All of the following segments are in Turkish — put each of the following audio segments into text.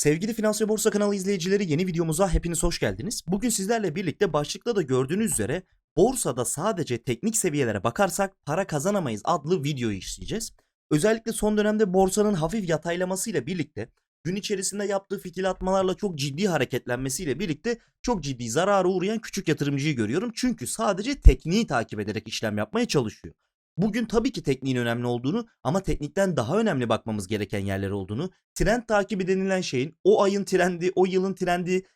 Sevgili Finans ve Borsa kanalı izleyicileri yeni videomuza hepiniz hoş geldiniz. Bugün sizlerle birlikte başlıkta da gördüğünüz üzere borsada sadece teknik seviyelere bakarsak para kazanamayız adlı videoyu işleyeceğiz. Özellikle son dönemde borsanın hafif yataylamasıyla birlikte gün içerisinde yaptığı fitil atmalarla çok ciddi hareketlenmesiyle birlikte çok ciddi zarara uğrayan küçük yatırımcıyı görüyorum. Çünkü sadece tekniği takip ederek işlem yapmaya çalışıyor. Bugün tabii ki tekniğin önemli olduğunu ama teknikten daha önemli bakmamız gereken yerler olduğunu, trend takibi denilen şeyin o ayın trendi, o yılın trendi,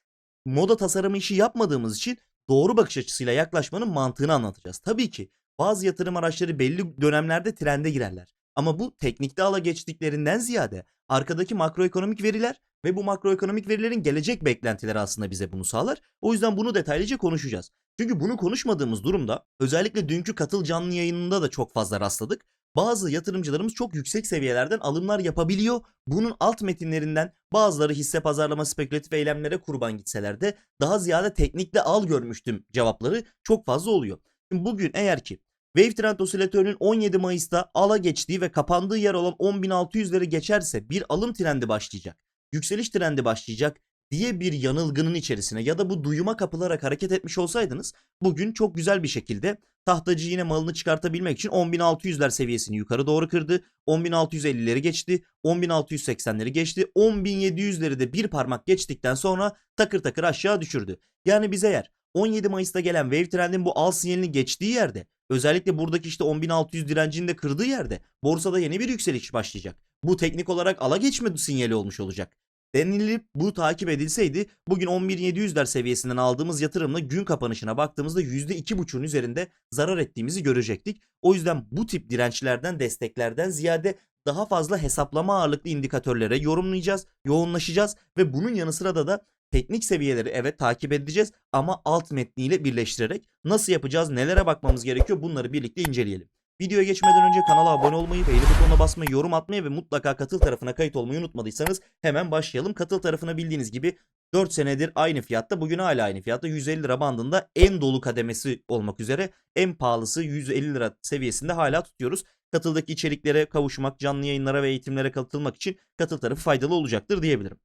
moda tasarımı işi yapmadığımız için doğru bakış açısıyla yaklaşmanın mantığını anlatacağız. Tabii ki bazı yatırım araçları belli dönemlerde trende girerler. Ama bu teknikte ala geçtiklerinden ziyade arkadaki makroekonomik veriler ve bu makroekonomik verilerin gelecek beklentileri aslında bize bunu sağlar. O yüzden bunu detaylıca konuşacağız. Çünkü bunu konuşmadığımız durumda özellikle dünkü katıl canlı yayınında da çok fazla rastladık. Bazı yatırımcılarımız çok yüksek seviyelerden alımlar yapabiliyor. Bunun alt metinlerinden bazıları hisse pazarlama spekülatif eylemlere kurban gitseler de daha ziyade teknikle al görmüştüm cevapları çok fazla oluyor. Şimdi bugün eğer ki Wave Trend Osilatörü'nün 17 Mayıs'ta ala geçtiği ve kapandığı yer olan 10.600'leri geçerse bir alım trendi başlayacak. Yükseliş trendi başlayacak diye bir yanılgının içerisine ya da bu duyuma kapılarak hareket etmiş olsaydınız bugün çok güzel bir şekilde tahtacı yine malını çıkartabilmek için 10.600'ler seviyesini yukarı doğru kırdı. 10.650'leri geçti. 10.680'leri geçti. 10.700'leri de bir parmak geçtikten sonra takır takır aşağı düşürdü. Yani biz eğer 17 Mayıs'ta gelen Wave Trend'in bu al sinyalini geçtiği yerde özellikle buradaki işte 10.600 direncini de kırdığı yerde borsada yeni bir yükseliş başlayacak. Bu teknik olarak ala geçme sinyali olmuş olacak denilip bu takip edilseydi bugün 11.700'ler seviyesinden aldığımız yatırımla gün kapanışına baktığımızda %2.5'un üzerinde zarar ettiğimizi görecektik. O yüzden bu tip dirençlerden, desteklerden ziyade daha fazla hesaplama ağırlıklı indikatörlere yorumlayacağız, yoğunlaşacağız ve bunun yanı sıra da da teknik seviyeleri evet takip edeceğiz ama alt metniyle birleştirerek nasıl yapacağız, nelere bakmamız gerekiyor bunları birlikte inceleyelim. Videoya geçmeden önce kanala abone olmayı, beğeni butonuna basmayı, yorum atmayı ve mutlaka katıl tarafına kayıt olmayı unutmadıysanız hemen başlayalım. Katıl tarafına bildiğiniz gibi 4 senedir aynı fiyatta bugün hala aynı fiyatta 150 lira bandında en dolu kademesi olmak üzere en pahalısı 150 lira seviyesinde hala tutuyoruz. Katıldaki içeriklere kavuşmak, canlı yayınlara ve eğitimlere katılmak için katıl tarafı faydalı olacaktır diyebilirim.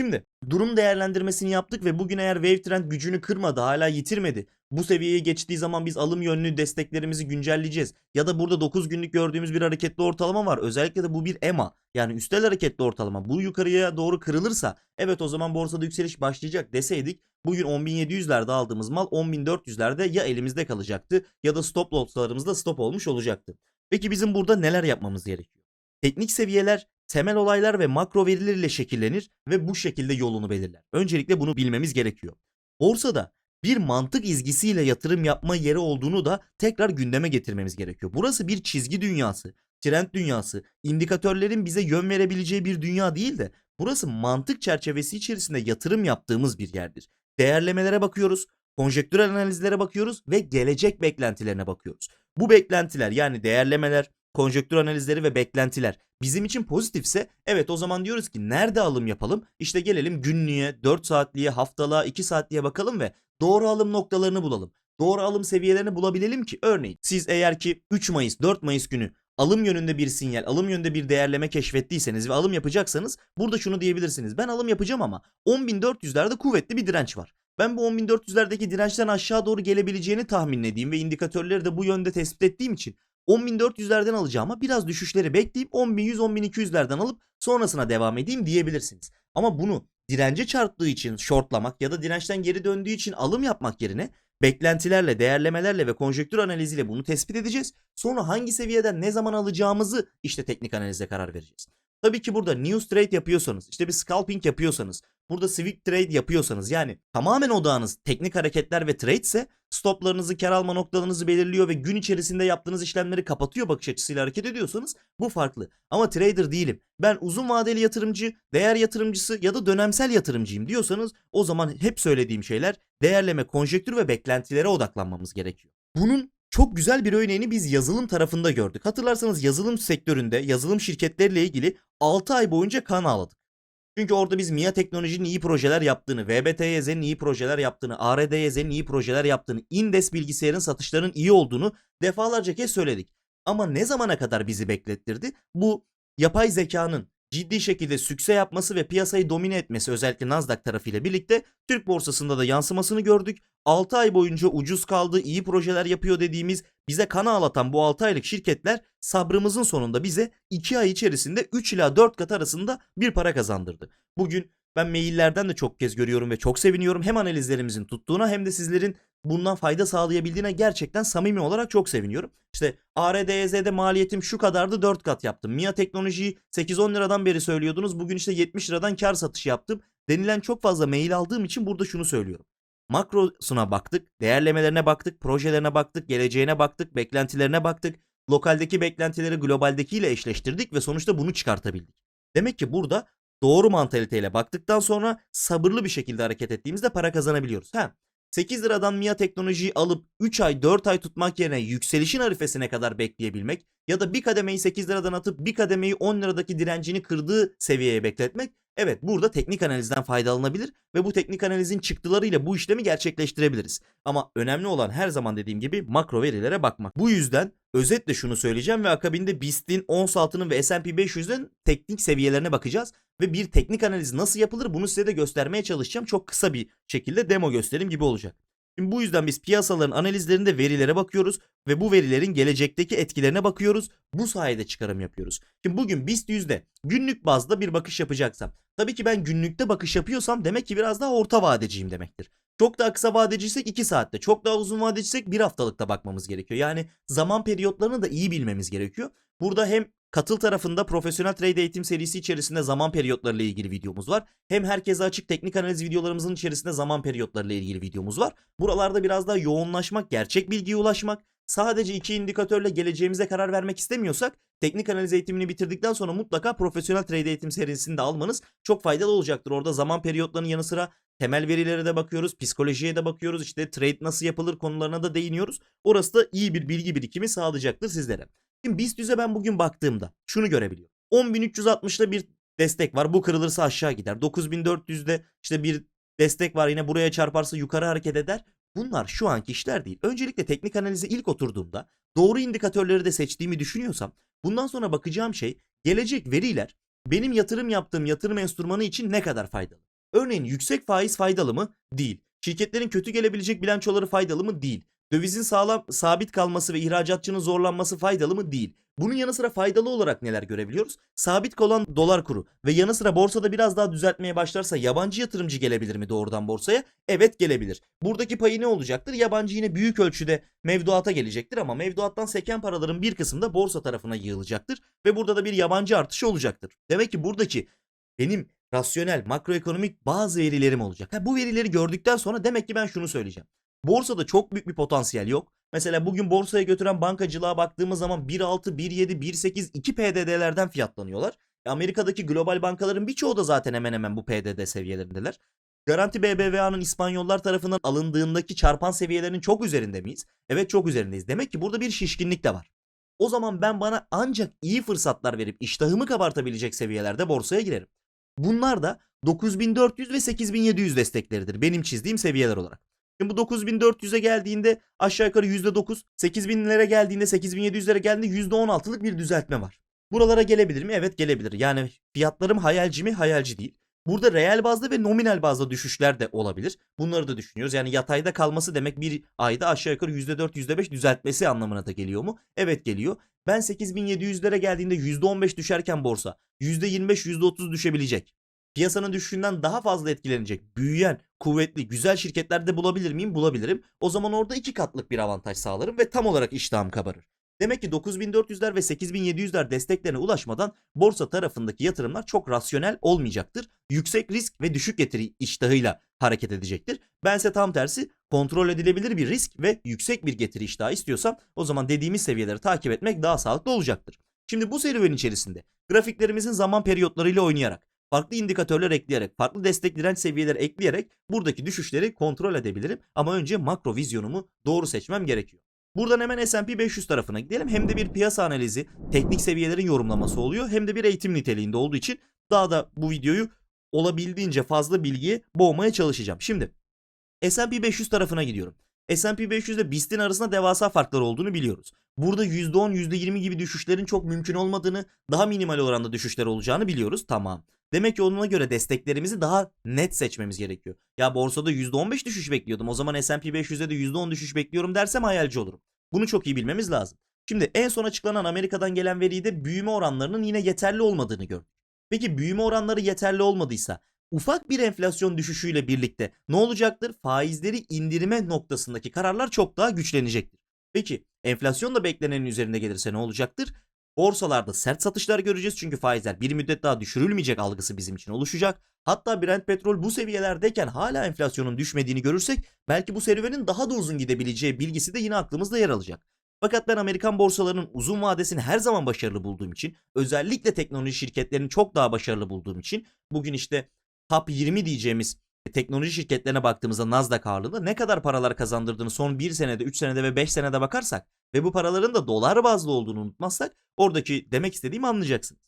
Şimdi durum değerlendirmesini yaptık ve bugün eğer Wave Trend gücünü kırmadı, hala yitirmedi. Bu seviyeye geçtiği zaman biz alım yönlü desteklerimizi güncelleyeceğiz. Ya da burada 9 günlük gördüğümüz bir hareketli ortalama var. Özellikle de bu bir EMA. Yani üstel hareketli ortalama. Bu yukarıya doğru kırılırsa evet o zaman borsada yükseliş başlayacak deseydik bugün 10.700'lerde aldığımız mal 10.400'lerde ya elimizde kalacaktı ya da stop losslarımızda stop olmuş olacaktı. Peki bizim burada neler yapmamız gerekiyor? Teknik seviyeler temel olaylar ve makro veriler ile şekillenir ve bu şekilde yolunu belirler. Öncelikle bunu bilmemiz gerekiyor. Borsada bir mantık izgisiyle yatırım yapma yeri olduğunu da tekrar gündeme getirmemiz gerekiyor. Burası bir çizgi dünyası, trend dünyası, indikatörlerin bize yön verebileceği bir dünya değil de burası mantık çerçevesi içerisinde yatırım yaptığımız bir yerdir. Değerlemelere bakıyoruz, konjektürel analizlere bakıyoruz ve gelecek beklentilerine bakıyoruz. Bu beklentiler yani değerlemeler, konjektür analizleri ve beklentiler bizim için pozitifse evet o zaman diyoruz ki nerede alım yapalım? İşte gelelim günlüğe, 4 saatliğe, haftalığa, 2 saatliğe bakalım ve doğru alım noktalarını bulalım. Doğru alım seviyelerini bulabilelim ki örneğin siz eğer ki 3 Mayıs 4 Mayıs günü alım yönünde bir sinyal, alım yönünde bir değerleme keşfettiyseniz ve alım yapacaksanız burada şunu diyebilirsiniz. Ben alım yapacağım ama 10.400'lerde kuvvetli bir direnç var. Ben bu 10.400'lerdeki dirençten aşağı doğru gelebileceğini tahmin edeyim ve indikatörleri de bu yönde tespit ettiğim için 10.400'lerden alacağıma biraz düşüşleri bekleyip 10.100-10.200'lerden alıp sonrasına devam edeyim diyebilirsiniz. Ama bunu dirence çarptığı için shortlamak ya da dirençten geri döndüğü için alım yapmak yerine beklentilerle, değerlemelerle ve konjektür analiziyle bunu tespit edeceğiz. Sonra hangi seviyeden ne zaman alacağımızı işte teknik analizle karar vereceğiz. Tabii ki burada news trade yapıyorsanız, işte bir scalping yapıyorsanız, burada swing trade yapıyorsanız yani tamamen odağınız teknik hareketler ve trade ise stoplarınızı, kar alma noktalarınızı belirliyor ve gün içerisinde yaptığınız işlemleri kapatıyor bakış açısıyla hareket ediyorsanız bu farklı. Ama trader değilim. Ben uzun vadeli yatırımcı, değer yatırımcısı ya da dönemsel yatırımcıyım diyorsanız o zaman hep söylediğim şeyler değerleme, konjektür ve beklentilere odaklanmamız gerekiyor. Bunun çok güzel bir örneğini biz yazılım tarafında gördük. Hatırlarsanız yazılım sektöründe yazılım şirketleriyle ilgili 6 ay boyunca kan ağladık. Çünkü orada biz MIA Teknoloji'nin iyi projeler yaptığını, VBTYZ'nin iyi projeler yaptığını, ARDYZ'nin iyi projeler yaptığını, Indes bilgisayarın satışlarının iyi olduğunu defalarca kez söyledik. Ama ne zamana kadar bizi beklettirdi? Bu yapay zekanın ciddi şekilde sükse yapması ve piyasayı domine etmesi özellikle Nasdaq tarafıyla birlikte Türk borsasında da yansımasını gördük. 6 ay boyunca ucuz kaldı, iyi projeler yapıyor dediğimiz bize kan ağlatan bu 6 aylık şirketler sabrımızın sonunda bize 2 ay içerisinde 3 ila 4 kat arasında bir para kazandırdı. Bugün ben maillerden de çok kez görüyorum ve çok seviniyorum. Hem analizlerimizin tuttuğuna hem de sizlerin bundan fayda sağlayabildiğine gerçekten samimi olarak çok seviniyorum. İşte ARDYZ'de maliyetim şu kadardı 4 kat yaptım. MIA teknolojiyi 8-10 liradan beri söylüyordunuz. Bugün işte 70 liradan kar satışı yaptım. Denilen çok fazla mail aldığım için burada şunu söylüyorum. Makrosuna baktık, değerlemelerine baktık, projelerine baktık, geleceğine baktık, beklentilerine baktık. Lokaldeki beklentileri globaldekiyle eşleştirdik ve sonuçta bunu çıkartabildik. Demek ki burada doğru mantaliteyle baktıktan sonra sabırlı bir şekilde hareket ettiğimizde para kazanabiliyoruz. Ha, 8 liradan MIA teknolojiyi alıp 3 ay 4 ay tutmak yerine yükselişin arifesine kadar bekleyebilmek ya da bir kademeyi 8 liradan atıp bir kademeyi 10 liradaki direncini kırdığı seviyeye bekletmek evet burada teknik analizden faydalanabilir ve bu teknik analizin çıktılarıyla bu işlemi gerçekleştirebiliriz. Ama önemli olan her zaman dediğim gibi makro verilere bakmak. Bu yüzden özetle şunu söyleyeceğim ve akabinde BIST'in, ONS altının ve S&P 500'ün teknik seviyelerine bakacağız ve bir teknik analiz nasıl yapılır bunu size de göstermeye çalışacağım. Çok kısa bir şekilde demo gösterim gibi olacak. Şimdi bu yüzden biz piyasaların analizlerinde verilere bakıyoruz ve bu verilerin gelecekteki etkilerine bakıyoruz. Bu sayede çıkarım yapıyoruz. Şimdi bugün BIST yüzde günlük bazda bir bakış yapacaksam. Tabii ki ben günlükte bakış yapıyorsam demek ki biraz daha orta vadeciyim demektir. Çok daha kısa vadeciysek 2 saatte, çok daha uzun vadeciysek 1 haftalıkta bakmamız gerekiyor. Yani zaman periyotlarını da iyi bilmemiz gerekiyor. Burada hem Katıl tarafında profesyonel trade eğitim serisi içerisinde zaman periyotları ile ilgili videomuz var. Hem herkese açık teknik analiz videolarımızın içerisinde zaman periyotları ile ilgili videomuz var. Buralarda biraz daha yoğunlaşmak, gerçek bilgiye ulaşmak, sadece iki indikatörle geleceğimize karar vermek istemiyorsak teknik analiz eğitimini bitirdikten sonra mutlaka profesyonel trade eğitim serisini de almanız çok faydalı olacaktır. Orada zaman periyotlarının yanı sıra temel verilere de bakıyoruz, psikolojiye de bakıyoruz, işte trade nasıl yapılır konularına da değiniyoruz. Orası da iyi bir bilgi birikimi sağlayacaktır sizlere. Şimdi BIST 100'e ben bugün baktığımda şunu görebiliyorum. 10.360'da bir destek var. Bu kırılırsa aşağı gider. 9.400'de işte bir destek var. Yine buraya çarparsa yukarı hareket eder. Bunlar şu anki işler değil. Öncelikle teknik analize ilk oturduğumda doğru indikatörleri de seçtiğimi düşünüyorsam bundan sonra bakacağım şey gelecek veriler benim yatırım yaptığım yatırım enstrümanı için ne kadar faydalı? Örneğin yüksek faiz faydalı mı? Değil. Şirketlerin kötü gelebilecek bilançoları faydalı mı? Değil. Dövizin sağlam sabit kalması ve ihracatçının zorlanması faydalı mı? Değil. Bunun yanı sıra faydalı olarak neler görebiliyoruz? Sabit kalan dolar kuru ve yanı sıra borsada biraz daha düzeltmeye başlarsa yabancı yatırımcı gelebilir mi doğrudan borsaya? Evet gelebilir. Buradaki payı ne olacaktır? Yabancı yine büyük ölçüde mevduata gelecektir ama mevduattan seken paraların bir kısmı da borsa tarafına yığılacaktır ve burada da bir yabancı artışı olacaktır. Demek ki buradaki benim rasyonel makroekonomik bazı verilerim olacak. Ha, bu verileri gördükten sonra demek ki ben şunu söyleyeceğim. Borsada çok büyük bir potansiyel yok. Mesela bugün borsaya götüren bankacılığa baktığımız zaman 1.6, 1.7, 1.8, 2 PDD'lerden fiyatlanıyorlar. Amerika'daki global bankaların birçoğu da zaten hemen hemen bu PDD seviyelerindeler. Garanti BBVA'nın İspanyollar tarafından alındığındaki çarpan seviyelerinin çok üzerinde miyiz? Evet çok üzerindeyiz. Demek ki burada bir şişkinlik de var. O zaman ben bana ancak iyi fırsatlar verip iştahımı kabartabilecek seviyelerde borsaya girerim. Bunlar da 9400 ve 8700 destekleridir benim çizdiğim seviyeler olarak. Şimdi bu 9400'e geldiğinde aşağı yukarı %9, 8000'lere geldiğinde 8700'lere geldiğinde %16'lık bir düzeltme var. Buralara gelebilir mi? Evet gelebilir. Yani fiyatlarım hayalci mi? Hayalci değil. Burada reel bazda ve nominal bazda düşüşler de olabilir. Bunları da düşünüyoruz. Yani yatayda kalması demek bir ayda aşağı yukarı %4 %5 düzeltmesi anlamına da geliyor mu? Evet geliyor. Ben 8700'lere geldiğinde %15 düşerken borsa %25 %30 düşebilecek piyasanın düşüşünden daha fazla etkilenecek, büyüyen, kuvvetli, güzel şirketlerde bulabilir miyim? Bulabilirim. O zaman orada iki katlık bir avantaj sağlarım ve tam olarak iştahım kabarır. Demek ki 9400'ler ve 8700'ler desteklerine ulaşmadan borsa tarafındaki yatırımlar çok rasyonel olmayacaktır. Yüksek risk ve düşük getiri iştahıyla hareket edecektir. Bense tam tersi kontrol edilebilir bir risk ve yüksek bir getiri iştahı istiyorsam o zaman dediğimiz seviyeleri takip etmek daha sağlıklı olacaktır. Şimdi bu serüven içerisinde grafiklerimizin zaman periyotlarıyla oynayarak farklı indikatörler ekleyerek, farklı destek direnç seviyeleri ekleyerek buradaki düşüşleri kontrol edebilirim. Ama önce makro vizyonumu doğru seçmem gerekiyor. Buradan hemen S&P 500 tarafına gidelim. Hem de bir piyasa analizi, teknik seviyelerin yorumlaması oluyor. Hem de bir eğitim niteliğinde olduğu için daha da bu videoyu olabildiğince fazla bilgiye boğmaya çalışacağım. Şimdi S&P 500 tarafına gidiyorum. S&P 500 ile BIST'in arasında devasa farklar olduğunu biliyoruz. Burada %10, %20 gibi düşüşlerin çok mümkün olmadığını, daha minimal oranda düşüşler olacağını biliyoruz. Tamam. Demek ki ona göre desteklerimizi daha net seçmemiz gerekiyor. Ya borsada %15 düşüş bekliyordum. O zaman S&P 500'de de %10 düşüş bekliyorum dersem hayalci olurum. Bunu çok iyi bilmemiz lazım. Şimdi en son açıklanan Amerika'dan gelen veride büyüme oranlarının yine yeterli olmadığını gördük. Peki büyüme oranları yeterli olmadıysa ufak bir enflasyon düşüşüyle birlikte ne olacaktır? Faizleri indirme noktasındaki kararlar çok daha güçlenecektir. Peki enflasyon da beklenenin üzerinde gelirse ne olacaktır? Borsalarda sert satışlar göreceğiz çünkü faizler bir müddet daha düşürülmeyecek algısı bizim için oluşacak. Hatta Brent petrol bu seviyelerdeyken hala enflasyonun düşmediğini görürsek belki bu serüvenin daha da uzun gidebileceği bilgisi de yine aklımızda yer alacak. Fakat ben Amerikan borsalarının uzun vadesini her zaman başarılı bulduğum için, özellikle teknoloji şirketlerini çok daha başarılı bulduğum için bugün işte top 20 diyeceğimiz teknoloji şirketlerine baktığımızda Nasdaq ağırlığında ne kadar paralar kazandırdığını son 1 senede, 3 senede ve 5 senede bakarsak ve bu paraların da dolar bazlı olduğunu unutmazsak oradaki demek istediğimi anlayacaksınız.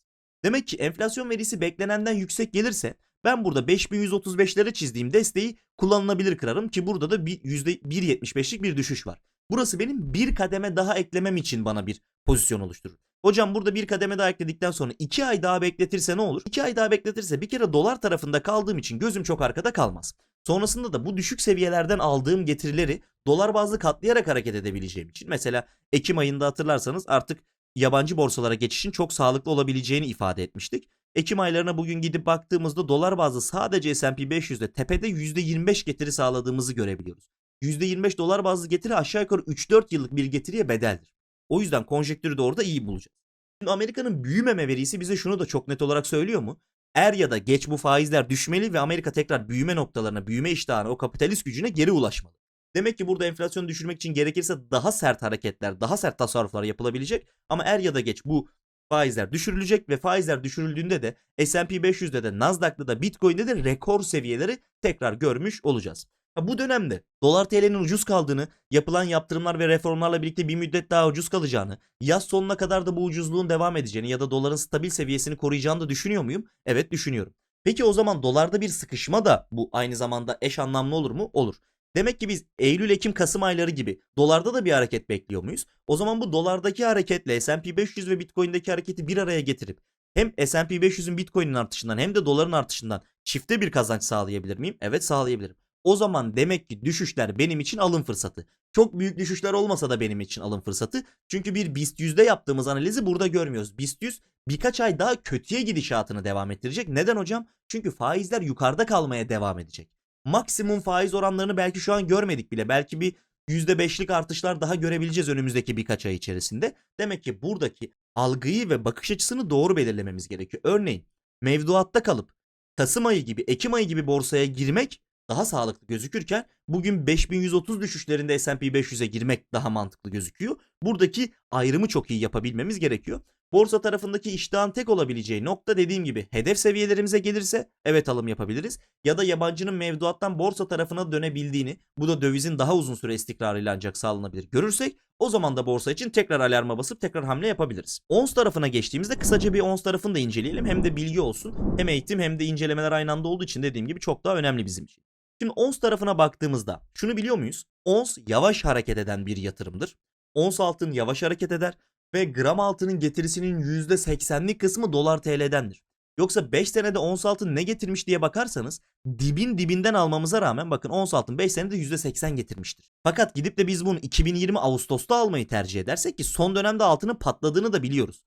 Demek ki enflasyon verisi beklenenden yüksek gelirse ben burada 5135'lere çizdiğim desteği kullanılabilir kırarım ki burada da bir %1.75'lik bir düşüş var. Burası benim bir kademe daha eklemem için bana bir pozisyon oluşturur. Hocam burada bir kademe daha ekledikten sonra 2 ay daha bekletirse ne olur? 2 ay daha bekletirse bir kere dolar tarafında kaldığım için gözüm çok arkada kalmaz. Sonrasında da bu düşük seviyelerden aldığım getirileri dolar bazlı katlayarak hareket edebileceğim için mesela Ekim ayında hatırlarsanız artık yabancı borsalara geçişin çok sağlıklı olabileceğini ifade etmiştik. Ekim aylarına bugün gidip baktığımızda dolar bazlı sadece S&P 500'de tepede %25 getiri sağladığımızı görebiliyoruz. %25 dolar bazlı getiri aşağı yukarı 3-4 yıllık bir getiriye bedeldir. O yüzden konjektürü de orada iyi bulacağız. Şimdi Amerika'nın büyümeme verisi bize şunu da çok net olarak söylüyor mu? Er ya da geç bu faizler düşmeli ve Amerika tekrar büyüme noktalarına, büyüme iştahına, o kapitalist gücüne geri ulaşmalı. Demek ki burada enflasyonu düşürmek için gerekirse daha sert hareketler, daha sert tasarruflar yapılabilecek ama er ya da geç bu faizler düşürülecek ve faizler düşürüldüğünde de S&P 500'de de Nasdaq'ta da Bitcoin'de de rekor seviyeleri tekrar görmüş olacağız. Bu dönemde dolar TL'nin ucuz kaldığını, yapılan yaptırımlar ve reformlarla birlikte bir müddet daha ucuz kalacağını, yaz sonuna kadar da bu ucuzluğun devam edeceğini ya da doların stabil seviyesini koruyacağını da düşünüyor muyum? Evet düşünüyorum. Peki o zaman dolarda bir sıkışma da bu aynı zamanda eş anlamlı olur mu? Olur. Demek ki biz Eylül, Ekim, Kasım ayları gibi dolarda da bir hareket bekliyor muyuz? O zaman bu dolardaki hareketle S&P 500 ve Bitcoin'deki hareketi bir araya getirip hem S&P 500'ün Bitcoin'in artışından hem de doların artışından çifte bir kazanç sağlayabilir miyim? Evet sağlayabilirim. O zaman demek ki düşüşler benim için alım fırsatı. Çok büyük düşüşler olmasa da benim için alım fırsatı. Çünkü bir BIST 100'de yaptığımız analizi burada görmüyoruz. BIST 100 birkaç ay daha kötüye gidişatını devam ettirecek. Neden hocam? Çünkü faizler yukarıda kalmaya devam edecek. Maksimum faiz oranlarını belki şu an görmedik bile. Belki bir %5'lik artışlar daha görebileceğiz önümüzdeki birkaç ay içerisinde. Demek ki buradaki algıyı ve bakış açısını doğru belirlememiz gerekiyor. Örneğin mevduatta kalıp Kasım ayı gibi, Ekim ayı gibi borsaya girmek daha sağlıklı gözükürken bugün 5130 düşüşlerinde S&P 500'e girmek daha mantıklı gözüküyor. Buradaki ayrımı çok iyi yapabilmemiz gerekiyor. Borsa tarafındaki iştahın tek olabileceği nokta dediğim gibi hedef seviyelerimize gelirse evet alım yapabiliriz. Ya da yabancının mevduattan borsa tarafına dönebildiğini bu da dövizin daha uzun süre istikrarıyla ancak sağlanabilir görürsek o zaman da borsa için tekrar alarma basıp tekrar hamle yapabiliriz. ONS tarafına geçtiğimizde kısaca bir ONS tarafını da inceleyelim. Hem de bilgi olsun. Hem eğitim hem de incelemeler aynı anda olduğu için dediğim gibi çok daha önemli bizim için. Şimdi ons tarafına baktığımızda şunu biliyor muyuz? Ons yavaş hareket eden bir yatırımdır. Ons altın yavaş hareket eder ve gram altının getirisinin %80'lik kısmı dolar TL'dendir. Yoksa 5 senede ons altın ne getirmiş diye bakarsanız dibin dibinden almamıza rağmen bakın ons altın 5 senede %80 getirmiştir. Fakat gidip de biz bunu 2020 Ağustos'ta almayı tercih edersek ki son dönemde altının patladığını da biliyoruz.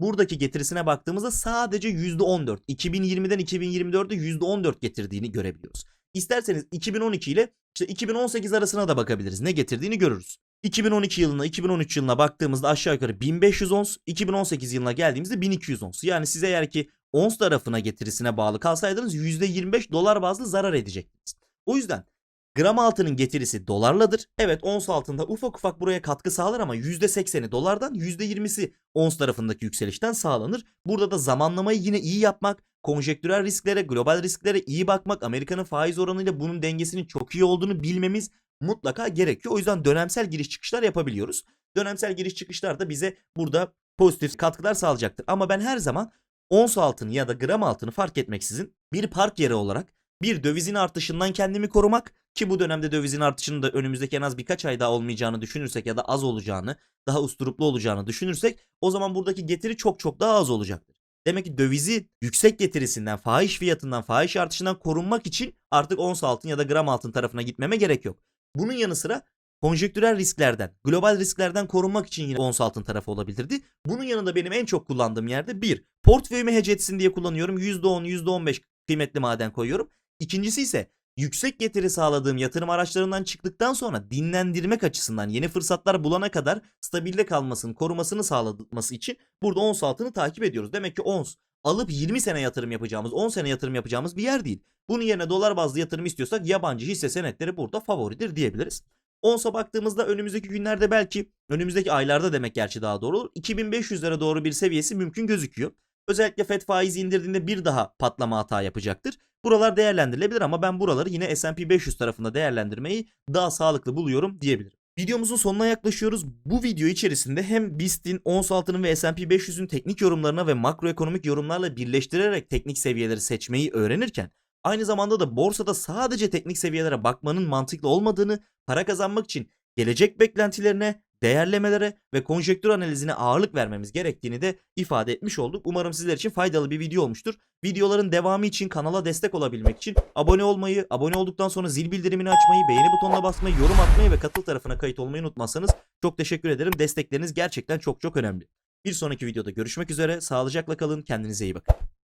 Buradaki getirisine baktığımızda sadece %14. 2020'den 2024'de %14 getirdiğini görebiliyoruz. İsterseniz 2012 ile işte 2018 arasına da bakabiliriz. Ne getirdiğini görürüz. 2012 yılına 2013 yılına baktığımızda aşağı yukarı 1500 ons, 2018 yılına geldiğimizde 1200 ons. Yani siz eğer ki ons tarafına getirisine bağlı kalsaydınız %25 dolar bazlı zarar edecektiniz. O yüzden gram altının getirisi dolarladır. Evet ons altında ufak ufak buraya katkı sağlar ama %80'i dolardan %20'si ons tarafındaki yükselişten sağlanır. Burada da zamanlamayı yine iyi yapmak, konjektürel risklere, global risklere iyi bakmak, Amerika'nın faiz oranıyla bunun dengesinin çok iyi olduğunu bilmemiz mutlaka gerekiyor. O yüzden dönemsel giriş çıkışlar yapabiliyoruz. Dönemsel giriş çıkışlar da bize burada pozitif katkılar sağlayacaktır. Ama ben her zaman ons altını ya da gram altını fark etmeksizin bir park yeri olarak bir dövizin artışından kendimi korumak, Ki bu dönemde dövizin artışının da önümüzdeki en az birkaç ay daha olmayacağını düşünürsek ya da az olacağını, daha usturuplu olacağını düşünürsek o zaman buradaki getiri çok çok daha az olacaktır. Demek ki dövizi yüksek getirisinden, fahiş fiyatından, fahiş artışından korunmak için artık ons altın ya da gram altın tarafına gitmeme gerek yok. Bunun yanı sıra konjektürel risklerden, global risklerden korunmak için yine ons altın tarafı olabilirdi. Bunun yanında benim en çok kullandığım yerde bir, portföyümü hece etsin diye kullanıyorum. %10, %15 kıymetli maden koyuyorum. İkincisi ise yüksek getiri sağladığım yatırım araçlarından çıktıktan sonra dinlendirmek açısından yeni fırsatlar bulana kadar stabilde kalmasını, korumasını sağlaması için burada ons altını takip ediyoruz. Demek ki ons alıp 20 sene yatırım yapacağımız, 10 sene yatırım yapacağımız bir yer değil. Bunun yerine dolar bazlı yatırım istiyorsak yabancı hisse senetleri burada favoridir diyebiliriz. Onsa baktığımızda önümüzdeki günlerde belki önümüzdeki aylarda demek gerçi daha doğru olur. 2500'lere doğru bir seviyesi mümkün gözüküyor. Özellikle FED faizi indirdiğinde bir daha patlama hata yapacaktır. Buralar değerlendirilebilir ama ben buraları yine S&P 500 tarafında değerlendirmeyi daha sağlıklı buluyorum diyebilirim. Videomuzun sonuna yaklaşıyoruz. Bu video içerisinde hem BIST'in, ons altının ve S&P 500'ün teknik yorumlarına ve makroekonomik yorumlarla birleştirerek teknik seviyeleri seçmeyi öğrenirken aynı zamanda da borsada sadece teknik seviyelere bakmanın mantıklı olmadığını, para kazanmak için gelecek beklentilerine, değerlemelere ve konjektür analizine ağırlık vermemiz gerektiğini de ifade etmiş olduk. Umarım sizler için faydalı bir video olmuştur. Videoların devamı için kanala destek olabilmek için abone olmayı, abone olduktan sonra zil bildirimini açmayı, beğeni butonuna basmayı, yorum atmayı ve katıl tarafına kayıt olmayı unutmazsanız çok teşekkür ederim. Destekleriniz gerçekten çok çok önemli. Bir sonraki videoda görüşmek üzere. Sağlıcakla kalın. Kendinize iyi bakın.